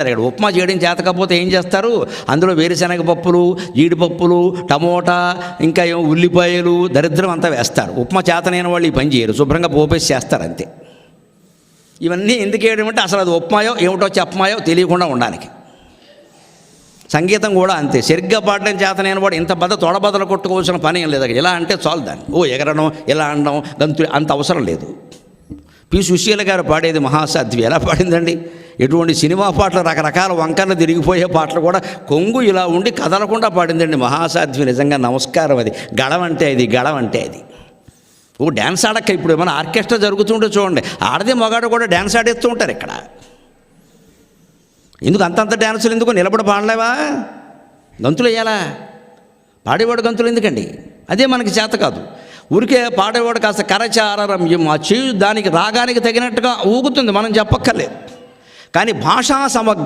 ఇక్కడ ఉప్మా చేయడం చేతకపోతే ఏం చేస్తారు? అందులో వేరుశనగ పప్పులు జీడిపప్పులు టమోటా ఇంకా ఏమో ఉల్లిపాయలు దరిద్రం అంతా వేస్తారు. ఉప్మా చేతనైన వాళ్ళు ఈ పని చేయరు. శుభ్రంగా పోపేసి చేస్తారు అంతే. ఇవన్నీ ఎందుకు వేయడం అంటే అసలు అది ఉప్మాయో ఏమిటో చెప్పమాయో తెలియకుండా ఉండడానికి. సంగీతం కూడా అంతే. సరిగ్గా పాడడం చేతనైన వాడు ఇంత బద్ద తొడబద్దలు కొట్టుకోవాల్సిన పని ఏం లేదు. అక్కడ ఇలా అంటే చాలు దాన్ని. ఓ ఎగరడం ఇలా అనడం గంతు అంత అవసరం లేదు. పి. సుశీల గారు పాడేది మహాసాధ్వి. ఎలా పాడిందండి? ఎటువంటి సినిమా పాటలు రకరకాల వంకర్లు తిరిగిపోయే పాటలు కూడా కొంగు ఇలా ఉండి కదలకుండా పాడిందండి మహాసాధ్వి. నిజంగా నమస్కారం అది. గడవంటే అంటే అది గడవంటే అంటే అది. ఓ డ్యాన్స్ ఆడక్క ఇప్పుడు ఏమైనా ఆర్కెస్ట్రా జరుగుతుంటే చూడండి. ఆడది మగాడు కూడా డ్యాన్స్ ఆడేస్తూ ఉంటారు ఇక్కడ. ఎందుకు అంతంత డ్యాన్సులు ఎందుకు? నిలబడి పాడలేవా? గంతులు వేయాలా? పాడేవాడు గంతులు ఎందుకండి? అదే మనకి చేత కాదు. ఊరికే పాడేవాడు కాస్త కరచారమ్యం ఆ చేయు దానికి రాగానికి తగినట్టుగా ఊగుతుంది మనం చెప్పక్కర్లేదు. కానీ భాషా సమగ్ర